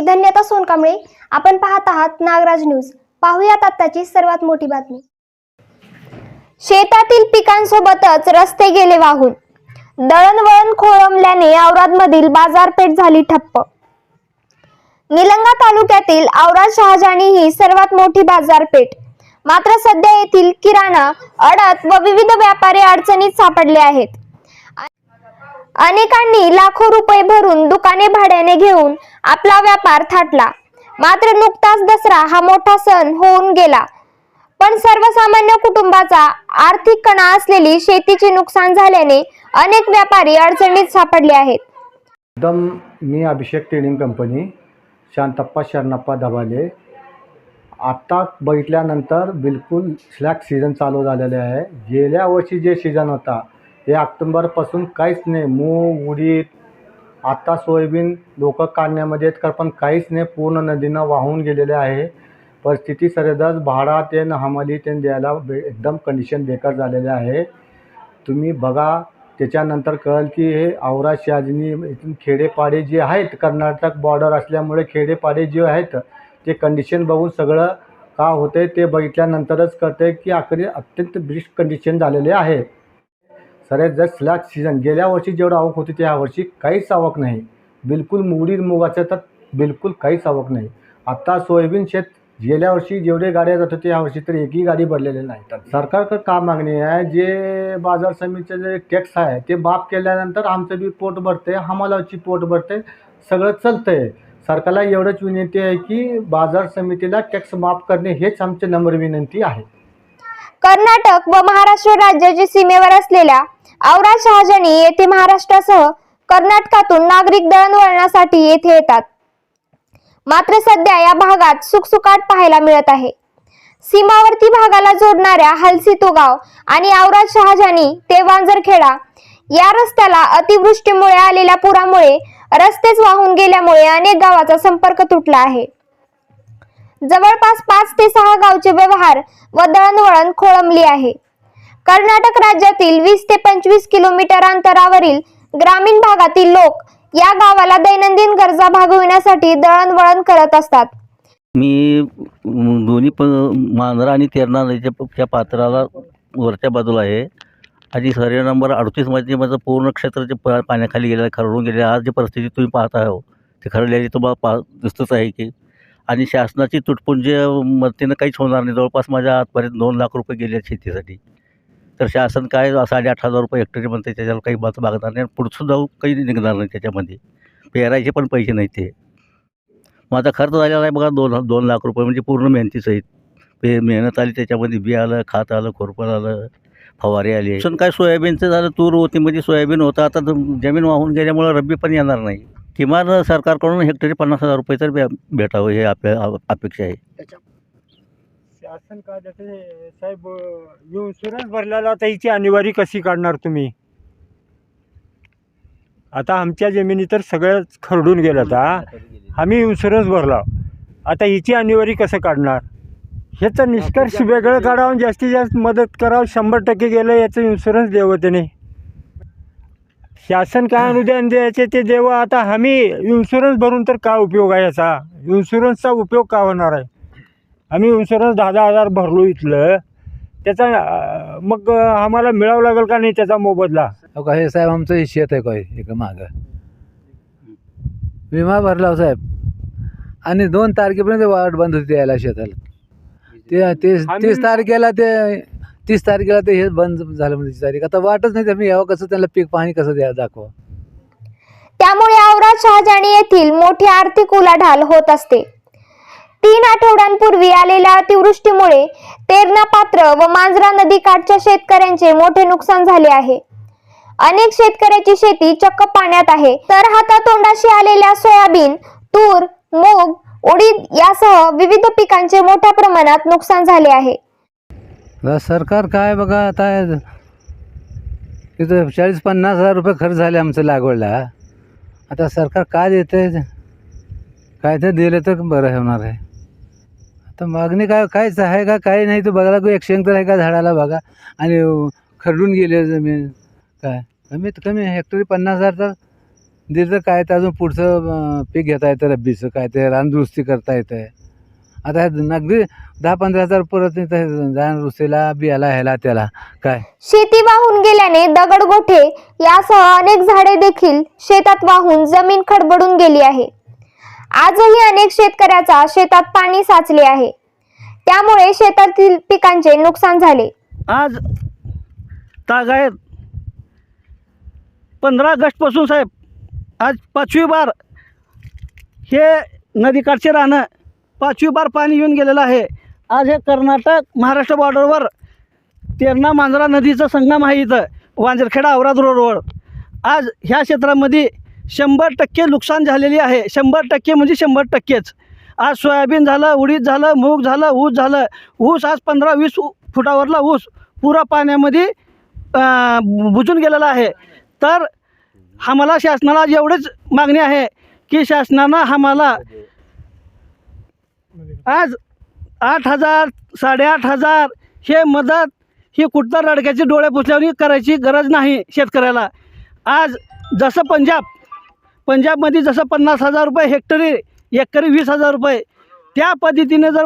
मी धन्यता सोनकांबळे आपण पाहत आहात नागराज न्यूज. पाहूयात आताची सर्वात मोठी बातमी. शेतातील पिकांसोबतच रस्ते गेले वाहून. दळणवळण खोळंबल्याने औरादमधील बाजारपेठ झाली ठप्प. निलंगा तालुक्यातील औराद शहाजानी ही सर्वात मोठी बाजारपेठ. मात्र सध्या येथील किराणा अडत व विविध व्यापारी अडचणीत सापडले आहेत. अनेकांनी लाखो रुपये भरून दुकाने भाड्याने घेऊन आपला व्यापार थाटला. मात्र नुकताच दसरा हा मोठा सण होऊन गेला. पण सर्वसामान्य कुटुंबाचा आर्थिक कणा असलेली शेतीचे नुकसान झाल्याने अनेक व्यापारी अडचणीत सापडले आहेत. एकदम मी अभिषेक ट्रेडिंग कंपनी शांतप्पा शरणप्पा दबाले आत्ता बघितल्यानंतर बिलकुल स्लॅक सीझन चालू झालेले आहे. गेल्या वर्षी जे सीझन होता हे ऑक्टोंबरपासून काहीच नाही. मूग उडीद आत्ता सोयाबीन लोक काढण्यामध्ये आहेत. कारण पण काहीच नाही पूर्ण नदीनं वाहून गेलेले आहे. परिस्थिती सरेदच भाडा ते हमाली ते द्यायला बे एकदम कंडिशन बेकार झालेले आहे. तुम्ही बघा त्याच्यानंतर कळेल की हे औरा शाजनी इथून खेडेपाडे जे आहेत कर्नाटक बॉर्डर असल्यामुळे खेडेपाडे जे आहेत ते कंडिशन बघून सगळं का होते ते बघितल्यानंतरच कळते की आखरी अत्यंत ब्रिस्ट कंडिशन झालेले आहे. सर जर स्लॅग सीझन गेल्या वर्षी जेवढं आवक होती त्या वर्षी काहीच आवक नाही. बिलकुल मुडीद मुगाचं तर बिलकुल काहीच आवक नाही. आत्ता सोयाबीन शेत गेल्या वर्षी जेवढे गाड्या जात होते यावर्षी तर एकही गाडी भरलेली नाही. तर सरकारकडे का मागणी आहे? जे बाजार समितीचे जे टॅक्स आहे ते माफ केल्यानंतर आमचं बी पोट भरते हमालाची पोट भरते सगळं चालतंय. सरकारला एवढंच विनंती आहे की बाजार समितीला टॅक्स माफ करणे हेच आमचे नम्र विनंती आहे. कर्नाटक व महाराष्ट्र राज्याच्या सीमेवर असलेल्या औरा शहाजनी येथे महाराष्ट्रासह कर्नाटकातून नागरिक दळणवळणासाठी येथे येतात. मात्र सध्या या भागात सुखसुकाट पाहायला मिळत आहे. सीमावर्ती भागाला जोडणाऱ्या हलसी गाव आणि औराद शहाजानी ते वांजरखेडा या रस्त्याला अतिवृष्टीमुळे आलेल्या पुरामुळे रस्तेच वाहून गेल्यामुळे अनेक गावाचा संपर्क तुटला आहे. जवळपास पाच ते सहा गावचे व्यवहार व दळणवळण खोळंबली आहे. कर्नाटक राज्यातील वीस ते पंचवीस किलोमीटर अंतरावरील ग्रामीण भागातील लोक या गावाला दैनंदिन गरजा भागविण्यासाठी दळणवळण करत असतात. मी दोन्ही प मांजरा आणि तेरणा नदीच्या पात्राला वरच्या बाजूला आहे. आणि सर्वे नंबर अडतीसमध्ये माझं पूर्ण क्षेत्राचे पा पाण्याखाली गेलेलं आहे खरडून गेले आज जी परिस्थिती तुम्ही पाहत आहो ते खरडलेली तुम्हाला पा दिसतच आहे की. आणि शासनाची तुटपुंजी मदतीनं काहीच होणार नाही. जवळपास माझ्या आजपर्यंत दोन लाख रुपये गेले आहेत शेतीसाठी. तर शासन काय साडेआठ हजार रुपये हेक्टरी म्हणते त्याच्यावर काही बात मागणार नाही आणि पुढचं जाऊ काही निघणार नाही त्याच्यामध्ये. पेरायचे पण पैसे नाही ते. माझा खर्च झालेला आहे बघा दोन दोन लाख रुपये म्हणजे पूर्ण मेहनतीसहित पे मेहनत आली त्याच्यामध्ये बी आलं खात आलं खोरपण आलं फवारे आली. पण काय सोयाबीनचं झालं तूर होती म्हणजे सोयाबीन होतं आता जमीन वाहून गेल्यामुळं रब्बी पण येणार नाही. किमान सरकारकडून हेक्टरी पन्नास हजार रुपये तर भेटावं हे आपल्या अपेक्षा आहे. शासन काय त्याचे साहेब इन्शुरन्स भरलेला आता हिची अनिवार्य कशी काढणार तुम्ही? आता आमच्या जमिनी तर सगळ्याच खरडून गेलं आता आम्ही इन्शुरन्स भरला. आता हिची अनिवार्य कसं काढणार? ह्याचं निष्कर्ष वेगळं काढावं जास्तीत जास्त मदत करावं शंभर टक्के गेलं याचं इन्शुरन्स द्यावं त्याने. शासन काय अनुदान द्यायचे ते द्यावं आता आम्ही इन्शुरन्स भरून तर काय उपयोग आहे याचा? इन्शुरन्सचा उपयोग का होणार आहे? आम्ही इन्शुरन्स दहा दहा हजार भरलो इथलं. त्याचा मग आम्हाला मिळावं लागेल का नाही त्याचा मोबदला? अहो काय साहेब आमचं हे शेत आहे काय एक मागं. विमा भरला हो साहेब. आणि दोन तारखेपर्यंत वाट बंद होती यायला शेताला. ते तीस तीस तारखेला ते तीस तारखेला ते हे बंद झालं म्हणजे तारीख. आता वाटच नाही तुम्ही यावं कसं त्यांना पीक पाणी कसं द्या दाखवा. त्यामुळे औराद शहाजानी येथील मोठी आर्थिक उलाढाल होत असते. तीन आठवड्यांपूर्वी आलेल्या अतिवृष्टीमुळे तेरणा पात्र व मांजरा नदी काठच्या शेतकऱ्यांचे मोठे नुकसान झाले आहे. अनेक शेतकऱ्याची शेती चक्क पाण्यात आहे. तर हातातोंडाशी आलेल्या सोयाबीन तूर मूग उडीद यासह विविध पिकांचे मोठ्या प्रमाणात नुकसान झाले आहे. सरकार काय बघा आता तिथं चाळीस पन्नास हजार रुपये खर्च झाले आमचं लागवडला. आता सरकार काय देते काय तर दिलं तर बरं होणार आहे. तर मागणी काय कायच आहे का काही नाही. तर बघायला एक शेंग आहे का झाडाला बघा. आणि खरडून गेले जमीन. काय? कमीत कमी हेक्टरी पन्नास हजार तर दिलं तर काय तर अजून पुढचं पीक घेता येतं रब्बीचं. काय ते रानदुरुस्ती करता येतं आता नगदी अगदी दहा पंधरा हजार परत इथं रानदुरुस्तीला बियाला ह्याला त्याला. काय? शेती वाहून गेल्याने दगड गोठे यासह अनेक झाडे देखील शेतात वाहून जमीन खडबडून गेली आहे. आजही अनेक शेतकऱ्याचा शेतात पाणी साचले आहे. त्यामुळे शेतातील पिकांचे नुकसान झाले. आज तागायत पंधरा ऑगस्टपासून साहेब आज पाचवी बार हे नदीकाठचे राहणं पाचवी बार पाणी येऊन गेलेलं आहे. आज हे कर्नाटक महाराष्ट्र बॉर्डरवर तेरणा मांजरा नदीचं संगम आहे इथं वांजरखेडा औराद रोडवर. आज ह्या क्षेत्रामध्ये शंभर टक्के नुकसान झालेली आहे. शंभर टक्के म्हणजे शंभर टक्केच. आज सोयाबीन झालं उडीद झालं मूग झालं ऊस झालं. ऊस आज पंधरा वीस फुटावरला ऊस पुरा पाण्यामध्ये बुजून गेलेला आहे. तर आम्हाला शासनाला एवढीच मागणी आहे की शासनानं आम्हाला आज आठ हजार साडेआठ हजार हे मदत ही कुठं लडक्याची डोळे पुसल्यावर करायची गरज नाही शेतकऱ्याला. आज जसं पंजाब पंजाबमध्ये जसं पन्नास हजार रुपये हेक्टरी एकरी वीस हजार रुपये. त्या पद्धतीने जर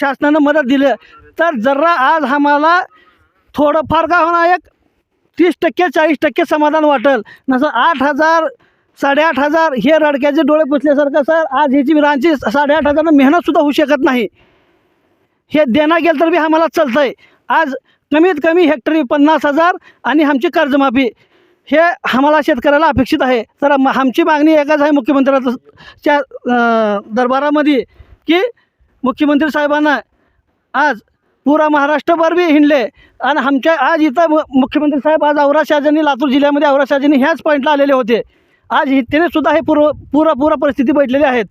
शासनानं मदत दिलं तर जरा आज आम्हाला थोडंफार का होणार एक तीस टक्के चाळीस टक्के समाधान वाटेल. नसं आठ हजार साडेआठ हजार हे रडक्याचे डोळे पुसल्यासारखं सर आज ह्याची रांची साडेआठ हजारनं मेहनतसुद्धा होऊ शकत नाही. हे देणं गेलं तर बी आम्हाला चालतं आहे आज कमीत कमी हेक्टरी पन्नास हजार आणि आमची कर्जमाफी. हे आम्हाला शेतकऱ्याला अपेक्षित आहे. तर आमची मागणी एकच आहे मुख्यमंत्र्याच्या दरबारामध्ये की मुख्यमंत्री साहेबांना आज पुरा महाराष्ट्रभर बी हिंडले. आणि आमच्या आज इथं मुख्यमंत्री साहेब आज औरा शहाजनी लातूर जिल्ह्यामध्ये औरा शहाजनी ह्याच पॉईंटला आलेले होते. आज त्याने सुद्धा हे पूर्व पुरा पुरा परिस्थिती बैठलेली आहेत.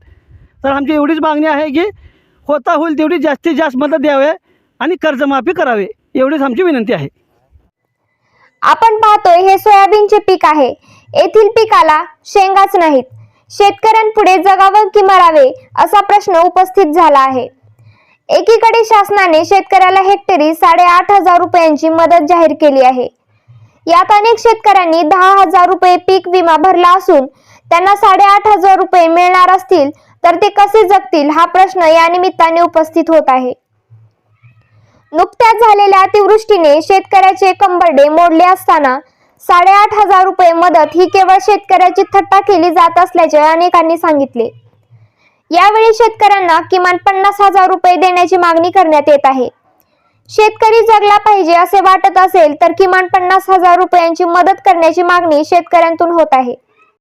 तर आमची एवढीच मागणी आहे की होता होईल तेवढी जास्तीत जास्त मदत द्यावे आणि कर्जमाफी करावी. एवढीच आमची विनंती आहे. आपण पाहतोय हे सोयाबीनचे पीक आहे. येथील पिकाला शेंगाच नाहीत. शेतकऱ्यांपुढे जगावं की मरावे असा प्रश्न उपस्थित झाला आहे. एकीकडे शासनाने शेतकऱ्याला हेक्टरी साडेआठ हजार रुपयांची मदत जाहीर केली आहे. यात अनेक शेतकऱ्यांनी दहा हजार रुपये पीक विमा भरला असून त्यांना साडेआठ हजार रुपये मिळणार असतील तर ते कसे जगतील हा प्रश्न या निमित्ताने उपस्थित होत आहे. नुकत्याच झालेल्या अतिवृष्टीने शेतकऱ्याचे कंबरडे मोडले असताना साडेआठ हजार रुपये मदत ही केवळ शेतकऱ्याची थट्टा केली जात असल्याचे अनेकांनी सांगितले. यावेळी शेतकऱ्यांना किमान पन्नास हजार रुपये देण्याची मागणी करण्यात येत आहे. शेतकरी जगला पाहिजे असे वाटत असेल तर किमान पन्नास हजार रुपयांची मदत करण्याची मागणी शेतकऱ्यांतून होत आहे.